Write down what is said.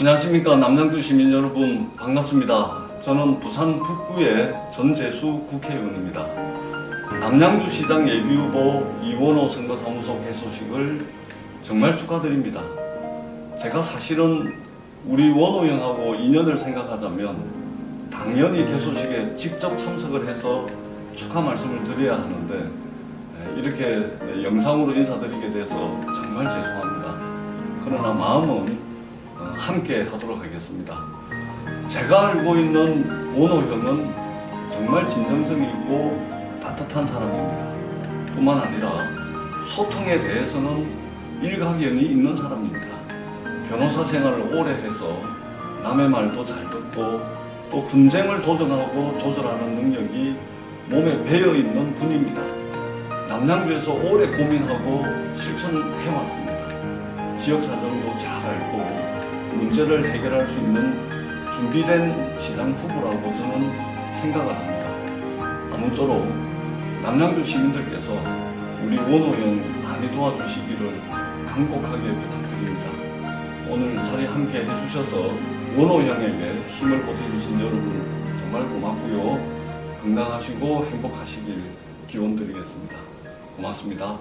안녕하십니까 남양주 시민 여러분 반갑습니다. 저는 부산 북구의 전재수 국회의원입니다. 남양주시장 예비후보 이원호 선거사무소 개소식을 정말 축하드립니다. 제가 사실은 우리 원호 형하고 인연을 생각하자면 당연히 개소식에 직접 참석을 해서 축하 말씀을 드려야 하는데 에, 이렇게 영상으로 인사드리게 돼서 정말 죄송합니다. 그러나 마음은 어, 함께 하도록 하겠습니다. 제가 알고 있는 원호 형은 정말 진정성이 있고 따뜻한 사람입니다. 뿐만 아니라 소통에 대해서는 일가견이 있는 사람입니다. 변호사 생활을 오래 해서 남의 말도 잘 듣고 또 분쟁을 조정하고 조절하는 능력이 몸에 배어 있는 분입니다. 남양주에서 오래 고민하고 실천해왔습니다. 지역 사정도 잘 알고 문제를 해결할 수 있는 준비된 시장 후보라고 저는 생각을 합니다. 아무쪼록 남양주 시민들께서 우리 원호 형 많이 도와주시기를 간곡하게 부탁드립니다. 오늘 자리 함께 해주셔서 원호 형에게 힘을 보태주신 여러분 정말 고맙고요. 건강하시고 행복하시길 기원 드리겠습니다. 고맙습니다.